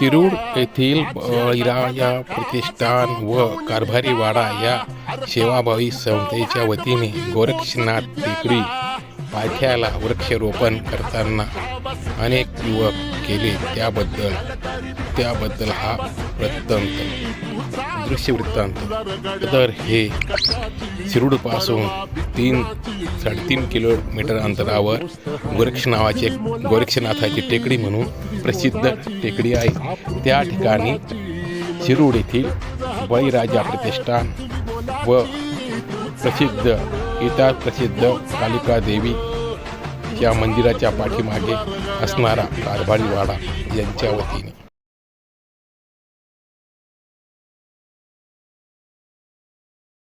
शिरूड येथील बळीरा या प्रतिष्ठान व कारभारी वाडा या सेवाभावी संस्थेच्या वतीने गोरक्षनाथ टेकडी पायथ्याला वृक्षारोपण करताना अनेक युवक केले त्याबद्दल त्याबद्दल हा वृत्तांत दृश्य वृत्तांत तर हे शिरूडपासून तीन साडेतीन किलोमीटर अंतरावर गोरक्ष नावाचे गोरक्षनाथाची टेकडी म्हणून प्रसिद्ध टेकडी आहे. त्या ठिकाणी शिरूड येथील बळीराजा प्रतिष्ठान व प्रसिद्ध इतर प्रसिद्ध कालिका देवी या मंदिराच्या पाठीमागे असणारा कारभारीवाडा यांच्या वतीने.